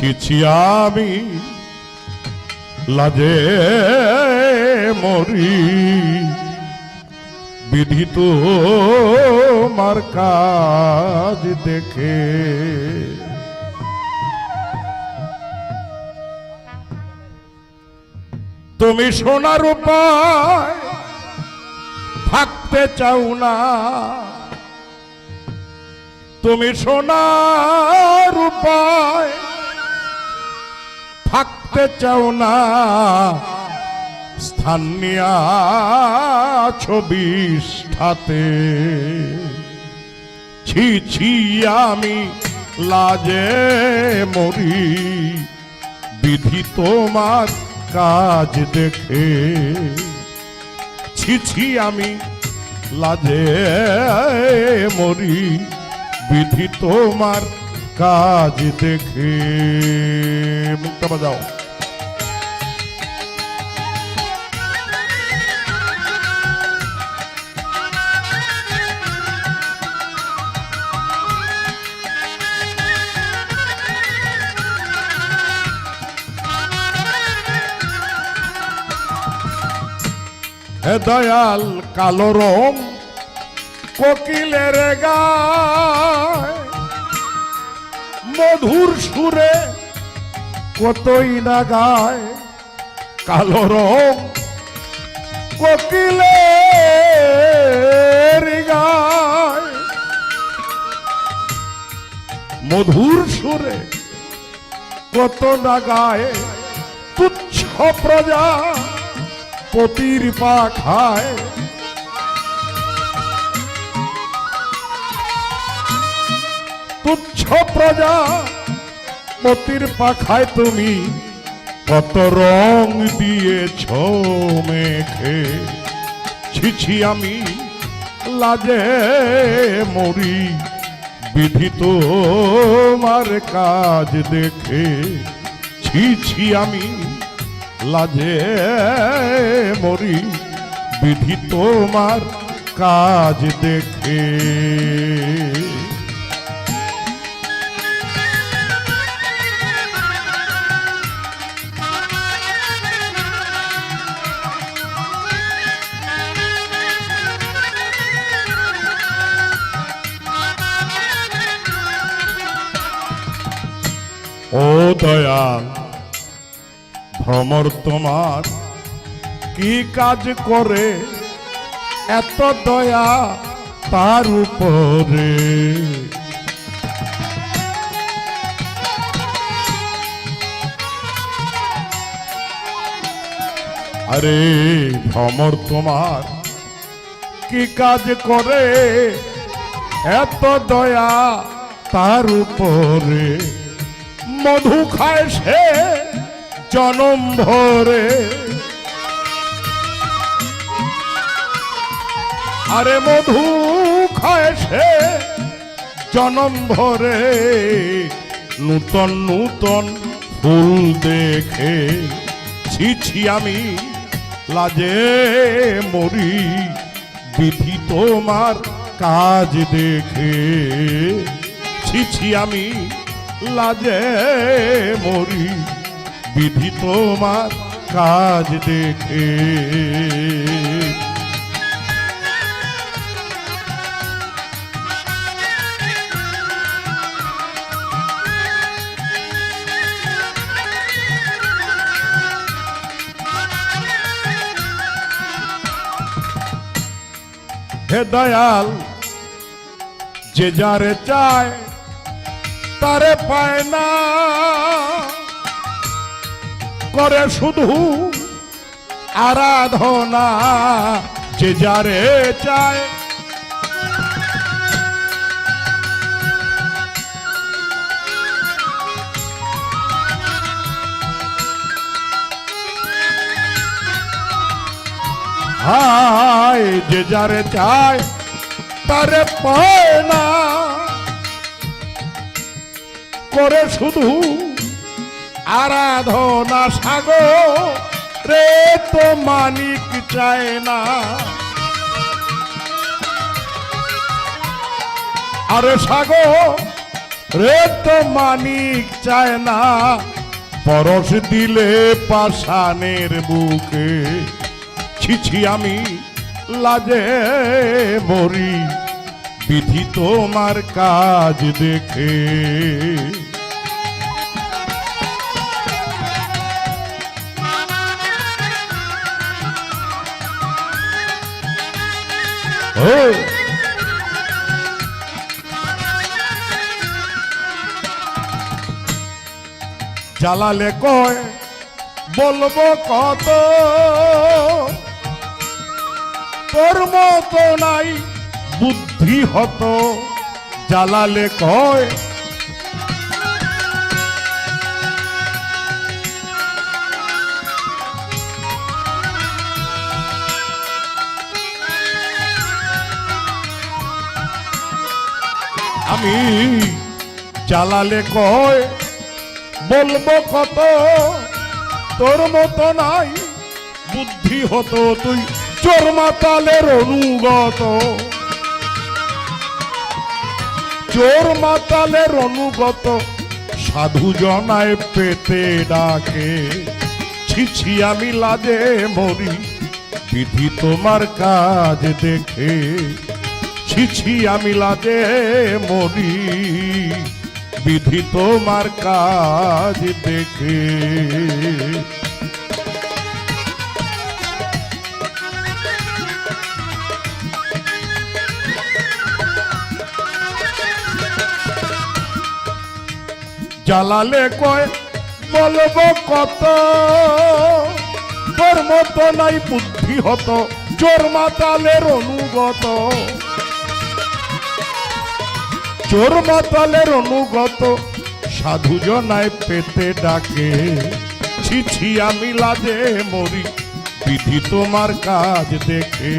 ছিছি আমি। লাজে মরি। বিধিত মার কাজ দেখে। তুমি সোনার উপায় থাকতে চাও না। তুমি সোনার উপায় থাকতে চাও না। স্থান নিয়া ছবিষ্ঠাতে ছি ছি, আমি লাজে মরি। বিধি তোমার কাজ দেখে। ছি ছি, আমি লাজে মরি। বিধি তোমার কাজ দেখে মুক্তা বাজাও। হে দয়াল কালো রং কোকিলের গায় মধুর সুরে কতই না গায় কালো রং কোকিলের গায়। মধুর সুরে কত না গায় তুচ্ছ প্রজা পতির পাখায়। তুচ্ছ প্রজা পতির পাখায় তুমি কত রং দিয়েছ মেখে। ছিছি আমি লাজে মরি, বিধি তোমার কাজ দেখে। ছি ছি আমি লাজে মরি, বিধি তোমার কাজ দেখে। ও দয়াল, ভ্রমর তোমার কি কাজ করে? এত দয়া তার উপরে। আরে ভ্রমর তোমার কি কাজ করে? এত দয়া তার উপরে। মধু খায় সে জনম ভরে আরে মধু খায় সে জনম ভরে নূতন নূতন ফুল দেখে ছিছি আমি লাজে মরি, বিধি তোমার কাজ দেখে। ছিছি আমি লাজে মরি। বিধি তোমার কাজ দেখে। হে দয়াল যে যারে চায় তারে পায় না। করে শুধু আরাধনা যে যারে চায়। হায় যে যারে চায়, তারে পায় না। করে শুধু আরাধনা সাগর রে তো মানিক চায় না। আরে সাগর রে তো মানিক চায় না। পরশ দিলে পাশানের বুকে ছিছি আমি, লাজে মরি বিধি তোমার কাজ দেখে জ্বালালে কয় বলব কত? তোর মতো নাই বুদ্ধি হত। জালালে কয় আমি জ্বালালে কয়, বলব কত? তোর মতো নাই, বুদ্ধি হতো তুই, চোর মাতালের অনুগত। চোর মাতালের অনুগত, সাধু জনায় পেতে ডাকে। ছিছি আমি লাজে মরি, বিধি তোমার কাজ দেখে। ছিছি আমি লাজে মরি। বিধি তোমার কাজ দেখে। জ্বালালে কয়, বলব কত? তোর মতো নাই বুদ্ধি হতো, চোর মাতালের অনুগত। চোর মাতালের অনুগত, সাধু জনায় পেতে ডাকে। ছিছি আমি লাজে মরি, বিধি তোমার কাজ দেখে।